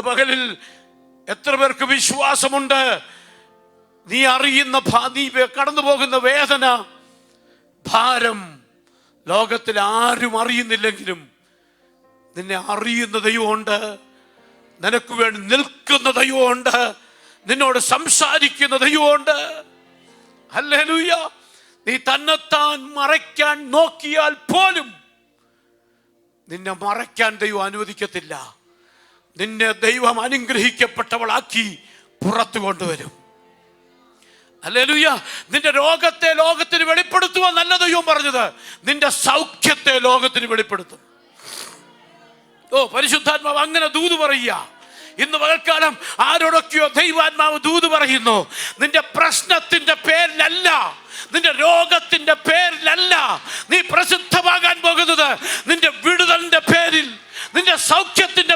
പകലിൽ എത്ര പേർക്ക് വിശ്വാസമുണ്ട്? നീ അറിയുന്ന നീ കടന്നു പോകുന്ന വേദന ഭാരം ലോകത്തിൽ ആരും അറിയുന്നില്ലെങ്കിലും നിന്നെ അറിയുന്ന ദൈവമുണ്ട്. നിനക്ക് വേണ്ടി നിൽക്കുന്ന ദൈവമുണ്ട്. നിന്നോട് സംസാരിക്കുന്ന ദൈവമുണ്ട്. ഹല്ലേലൂയ. നീ തന്നെത്താൻ മറയ്ക്കാൻ നോക്കിയാൽ പോലും നിന്നെ മറയ്ക്കാൻ ദൈവം അനുവദിക്കത്തില്ല. നിന്നെ ദൈവം അനുഗ്രഹിക്കപ്പെട്ടവളാക്കി പുറത്തു കൊണ്ടുവരും. അല്ലേലൂയ നിന്റെ രോഗത്തെ ലോകത്തിന് വെളിപ്പെടുത്തുവാൻ നല്ല പറഞ്ഞത് നിന്റെ സൗഖ്യത്തെ ലോകത്തിന് വെളിപ്പെടുത്തും. ഓ പരിശുദ്ധാത്മാവ് അങ്ങനെ ദൂത് പറയുക. ഇന്ന് പകൽക്കാലം ആരോടൊക്കെയോ ദൈവാത്മാവ് ദൂത് പറയുന്നു നിന്റെ പ്രശ്നത്തിന്റെ പേരിലല്ല നിന്റെ രോഗത്തിന്റെ പേരിലല്ല നീ പ്രസിദ്ധമാകാൻ പോകുന്നത് നിന്റെ വിടുതലിന്റെ പേരിൽ നിന്റെ സൗഖ്യത്തിന്റെ